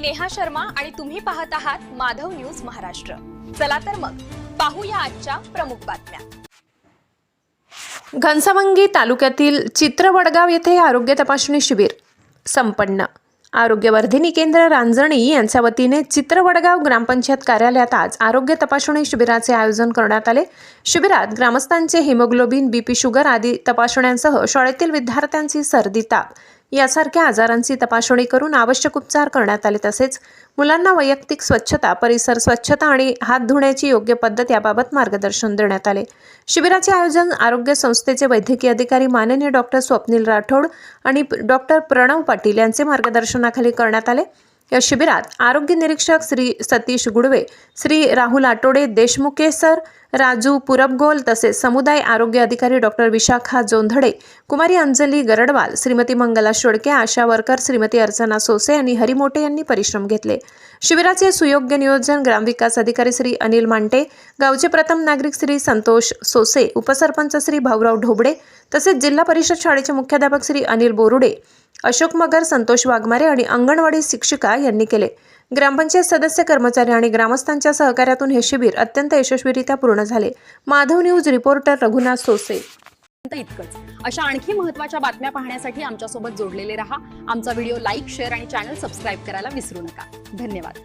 मी नेहा शर्मा आणि तुम्ही पाहत आहात माधव न्यूज महाराष्ट्र. चला तर मग पाहूया आजच्या प्रमुख बातम्या. घनसावंगी तालुक्यातील चित्रवडगाव येथे आरोग्य तपासणी शिबिर संपन्न. आरोग्यवर्धिनी केंद्र रांजणी यांच्या वतीने चित्रवडगाव ग्रामपंचायत कार्यालयात आज आरोग्य तपासणी शिबिराचे आयोजन करण्यात आले. शिबिरात ग्रामस्थांचे हिमोग्लोबिन बीपी शुगर आदी तपासण्यांसह शाळेतील विद्यार्थ्यांची सर्दी ताप यासारख्या आजारांची तपासणी करून आवश्यक उपचार करण्यात आले तसेच मुलांना वैयक्तिक स्वच्छता परिसर स्वच्छता आणि हात धुण्याची योग्य पद्धत याबाबत मार्गदर्शन देण्यात आले. शिबिराचे आयोजन आरोग्य संस्थेचे वैद्यकीय अधिकारी माननीय डॉक्टर स्वप्नील राठोड आणि डॉक्टर प्रणव पाटील यांचे मार्गदर्शनाखाली करण्यात आले. या शिबिरात आरोग्य निरीक्षक श्री सतीश गुडवे श्री राहुल आटोडे देशमुखे सर राजू पुरबगोल तसेच समुदाय आरोग्य अधिकारी डॉक्टर विशाखा जोंधडे कुमारी अंजली गरडवाल श्रीमती मंगला शोडके आशा वर्कर श्रीमती अर्चना सोसे आणि हरिमोटे यांनी परिश्रम घेतले. शिबिराचे सुयोग्य नियोजन ग्रामविकास अधिकारी श्री अनिल मांटे गावचे प्रथम नागरिक श्री संतोष सोसे उपसरपंच श्री भाऊराव ढोबडे तसेच जिल्हा परिषद शाळेचे मुख्याध्यापक श्री अनिल बोरुडे अशोक मगर संतोष वाघमारे आणि अंगणवाडी शिक्षिका यांनी केले. ग्रामपंचायत सदस्य कर्मचारी आणि ग्रामस्थांच्या सहकार्यातून हे शिबिर अत्यंत यशस्वीरित्या पूर्ण झाले. Madhav news reporter Raghunath Sose. इतकंच. अशा आणखी महत्त्वाच्या बातम्या पाहण्यासाठी आमच्यासोबत जोडलेले रहा. आमचा व्हिडिओ लाईक शेअर आणि चॅनल सबस्क्राईब करायला विसरू नका. धन्यवाद.